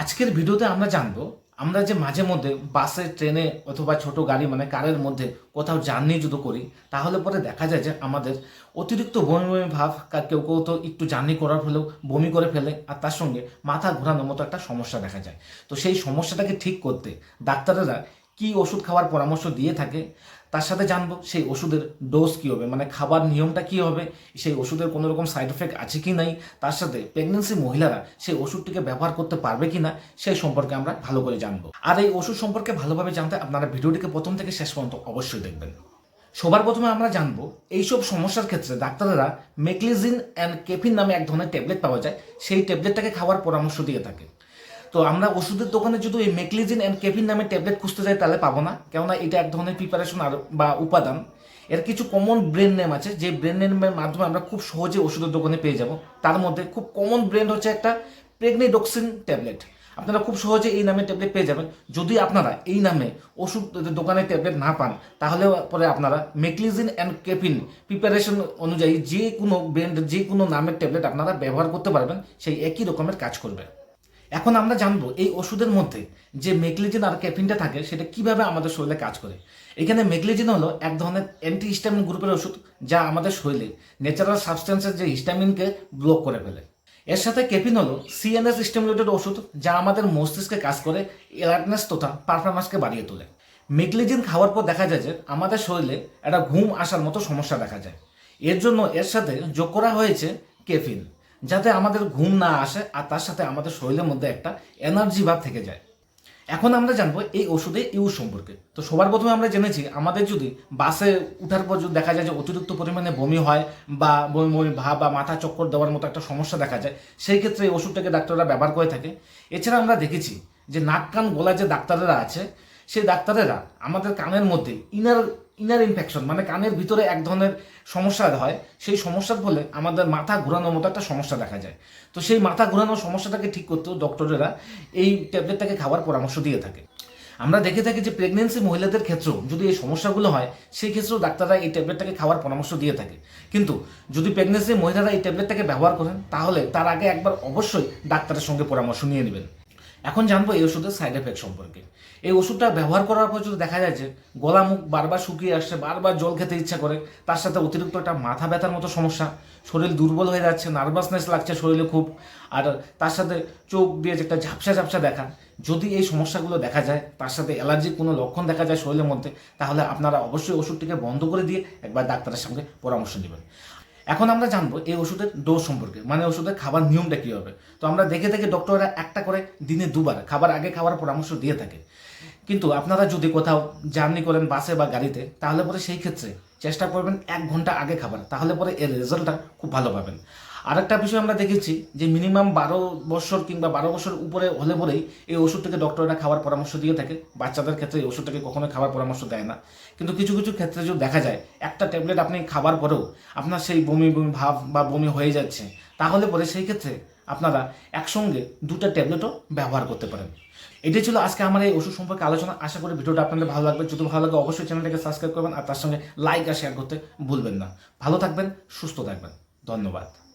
আজকের ভিডিওতে আমরা জানব, আমরা যে মাঝে মধ্যে বাসে, ট্রেনে অথবা ছোট গাড়ি মানে কারের মধ্যে কোথাও জার্নি যদি করি, তাহলে পরে দেখা যায় যে আমাদের অতিরিক্ত বমি বমি ভাব কেউ কেউ তো একটু জার্নি করার ফলেও বমি করে ফেলে, আর তার সঙ্গে মাথা ঘোরানোর মতো একটা সমস্যা দেখা যায়। তো সেই সমস্যাটাকে ঠিক করতে ডাক্তারেরা কি ওষুধ খাওয়ার পরামর্শ দিয়ে থাকে, তার সাথে জানব সেই ওষুধের ডোজ কী হবে মানে খাবার নিয়মটা কী হবে, সেই ওষুধের কোনো রকম সাইড এফেক্ট আছে কি নাই, তার সাথে প্রেগনেন্সি মহিলারা সেই ওষুধটিকে ব্যবহার করতে পারবে কি না, সেই সম্পর্কে আমরা ভালো করে জানব। আর এই ওষুধ সম্পর্কে ভালোভাবে জানতে আপনারা ভিডিওটিকে প্রথম থেকে শেষ পর্যন্ত অবশ্যই দেখবেন। সবার প্রথমে আমরা জানব, এইসব সমস্যার ক্ষেত্রে ডাক্তারেরা মেকলিজিন অ্যান্ড কেফিন নামে এক ধরনের ট্যাবলেট পাওয়া যায়, সেই ট্যাবলেটটাকে খাওয়ার পরামর্শ দিয়ে থাকে। তো আমরা ওষুধের দোকানে যদি এই মেকলিজিন অ্যান্ড কেফিন নামে ট্যাবলেট খুঁজতে যাই, তাহলে পাবো না। কেননা এটা এক ধরনের প্রিপারেশন আর বা উপাদান। এর কিছু কমন ব্র্যান্ড নেম আছে, যে ব্র্যান্ড নেমের মাধ্যমে আমরা খুব সহজে ওষুধের দোকানে পেয়ে যাব। তার মধ্যে খুব কমন ব্র্যান্ড হচ্ছে একটা প্রেগনিডক্সিন ট্যাবলেট আপনারা খুব সহজে এই নামে ট্যাবলেট পেয়ে যাবেন। যদি আপনারা এই নামে ওষুধ দোকানে ট্যাবলেট না পান তাহলে পরে আপনারা মেকলিজিন অ্যান্ড কেফিন প্রিপারেশন অনুযায়ী যে কোনো ব্র্যান্ড যে কোনো নামের ট্যাবলেট আপনারা ব্যবহার করতে পারবেন, সেই একই রকমের কাজ করবে। এখন আমরা জানব এই ওষুধের মধ্যে যে মেগলিজিন আর ক্যাফিনটা থাকে, সেটা কীভাবে আমাদের শরীরে কাজ করে। এখানে মেগলিজিন হলো এক ধরনের অ্যান্টি হিস্টামিন গ্রুপের ওষুধ যা আমাদের শরীরে ন্যাচারাল সাবস্টেন্সের যে হিস্টামিনকে ব্লক করে ফেলে। এর সাথে ক্যাফিন হলো সিএনএস স্টিমুলেটেড ওষুধ যা আমাদের মস্তিষ্কে কাজ করে অ্যালার্টনেস তথা পারফরমেন্সকে বাড়িয়ে তোলে। মেগলিজিন খাওয়ার পর দেখা যায় যে আমাদের শরীরে একটা ঘুম আসার মতো সমস্যা দেখা যায়। এর জন্য এর সাথে যোগ করা হয়েছে কেফিন যাতে আমাদের ঘুম না আসে আর তার সাথে আমাদের শরীরের মধ্যে একটা এনার্জি ভাব থেকে যায়। এখন আমরা জানব এই ওষুধে ইউজ সম্পর্কে। তো সবার প্রথমে আমরা জেনেছি, আমাদের যদি বাসে উঠার পর যদি দেখা যায় যে অতিরিক্ত পরিমাণে বমি হয় বা বমি বমি ভাব বা মাথা চক্কর দেওয়ার মতো একটা সমস্যা দেখা যায়, সেই ক্ষেত্রে এই ওষুধটাকে ডাক্তাররা ব্যবহার করে থাকে। এছাড়া আমরা দেখেছি যে নাক কান গলা যে ডাক্তারেরা আছে, সেই ডাক্তারেরা আমাদের কানের মধ্যে ইনার ইনার ইনফেকশন মানে কানের ভিতরে এক ধরনের সমস্যা হয়, সেই সমস্যার ফলে আমাদের মাথা ঘোরানোর মতো একটা সমস্যা দেখা যায়। তো সেই মাথা ঘোরানোর সমস্যাটাকে ঠিক করতেও ডক্টরেরা এই ট্যাবলেটটাকে খাওয়ার পরামর্শ দিয়ে থাকে। আমরা দেখে থাকি যে প্রেগনেন্সি মহিলাদের ক্ষেত্রেও যদি এই সমস্যাগুলো হয়, সেই ক্ষেত্রেও ডাক্তাররা এই ট্যাবলেটটাকে খাওয়ার পরামর্শ দিয়ে থাকে। কিন্তু যদি প্রেগনেন্সি মহিলারা এই ট্যাবলেটটাকে ব্যবহার করেন, তাহলে তার আগে একবার অবশ্যই ডাক্তারের সঙ্গে পরামর্শ নিয়ে নেবেন। এখন জানব এই ওষুধের সাইড এফেক্ট সম্পর্কে। এই ওষুধটা ব্যবহার করার পর যদি দেখা যায় যে গলা মুখ বারবার শুকিয়ে আসছে, বারবার জল খেতে ইচ্ছা করে, তার সাথে অতিরিক্ত একটা মাথা ব্যথার মতো সমস্যা, শরীর দুর্বল হয়ে যাচ্ছে নার্ভাসনেস লাগছে শরীরে খুব, আর তার সাথে চোখ দিয়ে যে একটা ঝাপসা ঝাপসা দেখা, যদি এই সমস্যাগুলো দেখা যায়, তার সাথে অ্যালার্জির কোনো লক্ষণ দেখা যায় শরীরের মধ্যে, তাহলে আপনারা অবশ্যই ওষুধটিকে বন্ধ করে দিয়ে একবার ডাক্তারের সঙ্গে পরামর্শ নেবেন। এখন আমরা জানব এই ওষুধের ডোজ সম্পর্কে মানে ওষুধের খাবার নিয়মটা কী হবে। তো আমরা দেখে দেখে ডক্টররা একটা করে দিনে দুবার, খাবার আগে খাওয়ার পরামর্শ দিয়ে থাকে। কিন্তু আপনারা যদি কোথাও জার্নি করেন বাসে বা গাড়িতে, তাহলে পরে সেই ক্ষেত্রে চেষ্টা করবেন এক ঘণ্টা আগে খাবার, তাহলে পরে এর রেজাল্টটা খুব ভালো পাবেন। আরেকটা বিষয় আমরা দেখেছি যে মিনিমাম বারো বছর কিংবা বারো বছর উপরে হলে পরেই এই ওষুধটাকে ডক্টররা খাওয়ার পরামর্শ দিয়ে থাকে। বাচ্চাদের ক্ষেত্রে এই ওষুধটাকে কখনো খাওয়ার পরামর্শ দেয় না। কিন্তু কিছু কিছু ক্ষেত্রে যদি দেখা যায়, একটা ট্যাবলেট আপনি খাবার পরেও আপনার সেই বমি বমি ভাব বা বমি হয়ে যাচ্ছে, তাহলে পরে সেই ক্ষেত্রে আপনারা একসঙ্গে দুটো ট্যাবলেটও ব্যবহার করতে পারেন। এটাই ছিল আজকে আমার এই ওষুধ সম্পর্কে আলোচনা। আশা করি ভিডিওটা আপনাদের ভালো লাগবে। যদি ভালো লাগে অবশ্যই চ্যানেলটাকে সাবস্ক্রাইব করবেন আর তার সঙ্গে লাইক আর শেয়ার করতে ভুলবেন না। ভালো থাকবেন, সুস্থ থাকবেন। ধন্যবাদ।